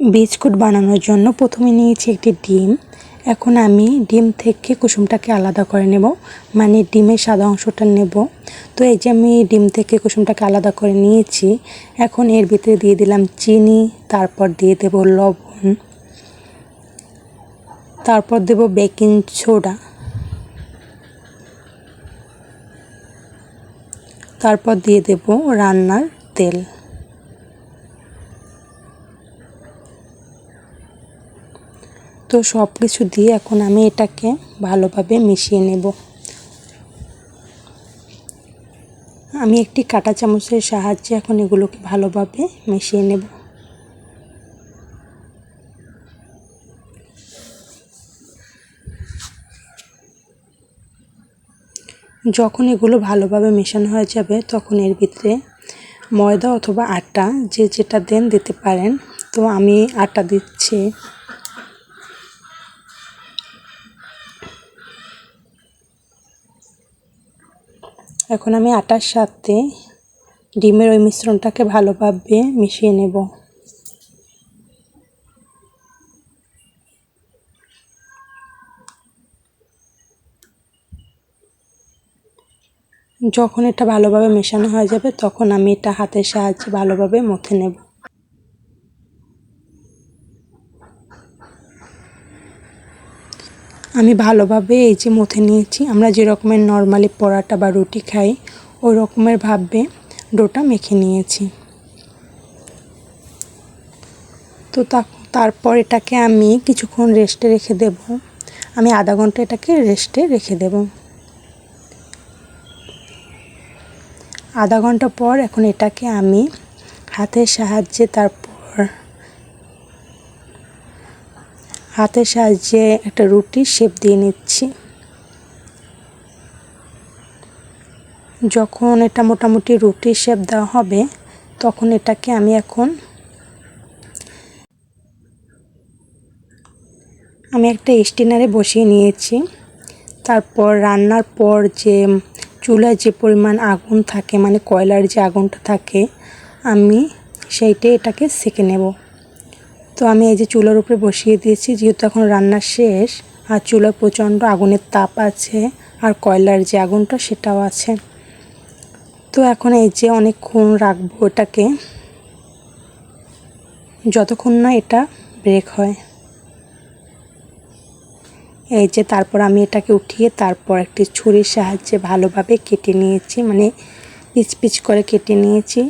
Biscuit বানানোর জন্য প্রথমে নিয়েছি একটি ডিম। এখন আমি ডিম থেকে কুসুমটাকে আলাদা করে নেব মানে ডিমের সাদা অংশটা নেব। তো এই যে আমি ডিম থেকে কুসুমটাকে আলাদা করে নিয়েছি, এখন এর ভিতরে দিয়ে দিলাম চিনি, তারপর দিয়ে দেব লবণ, তারপর দেব বেকিং সোডা, তারপর দিয়ে দেব রান্নার তেল। তো সব কিছু দিয়ে এখন আমি এটাকে ভালোভাবে মিশিয়ে নেব। আমি একটি কাঁটা চামচের সাহায্যে এখন এগুলোকে ভালোভাবে মিশিয়ে নেব। যখন এগুলো ভালোভাবে মেশানো হয়ে যাবে, তখন এর ভিতরে ময়দা অথবা আটা যে যেটা দেন দিতে পারেন। তো আমি আটা দিচ্ছি। এখন আমি আটার সাথে ডিমের ওই মিশ্রণটাকে ভালোভাবে মিশিয়ে নেব। যখন এটা ভালোভাবে মেশানো হয়ে যাবে, তখন আমি এটা হাতের সাহায্যে ভালোভাবে মথে নেব। আমি ভালোভাবে এই যে মথে নিয়েছি, আমরা যে রকমের নর্মালি পরাটা বা রুটি খাই, ওই রকমের ভাবে ডোটা মেখে নিয়েছি। তো তারপর এটাকে আমি কিছুক্ষণ রেস্টে রেখে দেব। আমি আধা ঘণ্টা এটাকে রেস্টে রেখে দেব। আধা ঘণ্টা পর এখন এটাকে আমি হাতের সাহায্যে তারপর হাতের সাহায্যে একটা রুটির শেপ দিয়ে নিচ্ছি। যখন এটা মোটামুটি রুটির শেপ দেওয়া হবে, তখন এটাকে আমি এখন আমি একটা স্টিনারে বসিয়ে নিয়েছি। তারপর রান্নার পর যে চুলায় যে পরিমাণ আগুন থাকে মানে কয়লার যে আগুনটা থাকে, আমি সেইটাই এটাকে সেঁকে নেব। তো আমি এই যে চুলার উপরে বসিয়ে দিয়েছি, যেহেতু এখন রান্না শেষ, আর চুলায় প্রচণ্ড আগুনের তাপ আছে, আর কয়লার যে আগুনটা সেটাও আছে। তো এখন এই যে অনেকক্ষণ রাখব এটাকে, যতক্ষণ না এটা ব্রেক হয়। এই যে তারপর আমি এটাকে উঠিয়ে তারপর একটি ছুরির সাহায্যে ভালোভাবে কেটে নিয়েছি মানে পিচ পিচ করে কেটে নিয়েছি।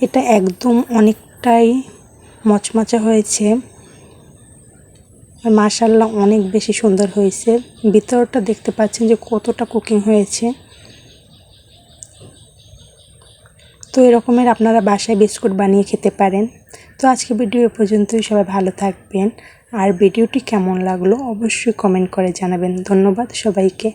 এটা একদম অনেকটাই মচমচা হয়েছে। আর মার্শাল্লাহ অনেক বেশি সুন্দর হয়েছে। ভিতরটা দেখতে পাচ্ছেন যে কতটা কুকিং হয়েছে। তো এরকমের আপনারা বাসায় বিস্কুট বানিয়ে খেতে পারেন। তো আজকে ভিডিও এ পর্যন্তই, সবাই ভালো থাকবেন। আর ভিডিওটি কেমন লাগল অবশ্যই কমেন্ট করে জানাবেন। ধন্যবাদ সবাইকে।